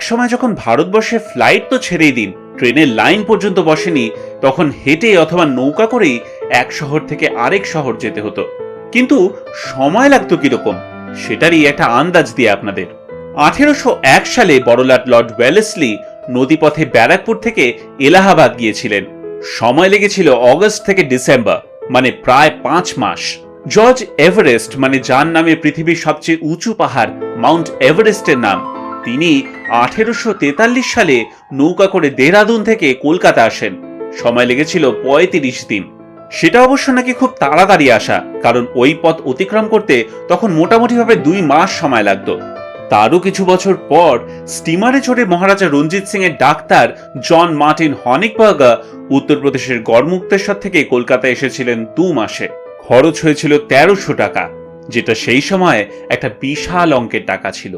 একসময় যখন ভারতবর্ষে ফ্লাইট তো ছেড়েই দিন ট্রেনের লাইন পর্যন্ত বসেনি, তখন হেঁটে অথবা নৌকা করেই এক শহর থেকে আরেক শহর যেতে হতো। কিন্তু সময় লাগতো কীরকম, সেটারই একটা আন্দাজ দিয়ে আপনাদের। আঠেরোশো এক সালে বড়লাট লর্ড ওয়েলেসলি নদীপথে ব্যারাকপুর থেকে এলাহাবাদ গিয়েছিলেন। সময় লেগেছিল অগস্ট থেকে ডিসেম্বর মানে প্রায় পাঁচ মাস। জর্জ এভারেস্ট মানে যার নামে পৃথিবীর সবচেয়ে উঁচু পাহাড় মাউন্ট এভারেস্টের নাম তিনি আঠেরোশো তেতাল্লিশ সালে নৌকা করে দেহরাদুন থেকে কলকাতা আসেন। সময় লেগেছিল পঁয়ত্রিশ দিন। সেটা অবশ্য নাকি খুব তাড়াতাড়ি আসা, কারণ ওই পথ অতিক্রম করতে তখন মোটামুটিভাবে দুই মাস সময় লাগতো। তারও কিছু বছর পর স্টিমারে চড়ে মহারাজা রঞ্জিত সিং এর ডাক্তার জন মার্টিন হনিকবার্গার উত্তরপ্রদেশের গড়মুক্তেশ্বর থেকে কলকাতা এসেছিলেন দু মাসে। খরচ হয়েছিল তেরোশো টাকা, যেটা সেই সময় একটা বিশাল অঙ্কের টাকা ছিল।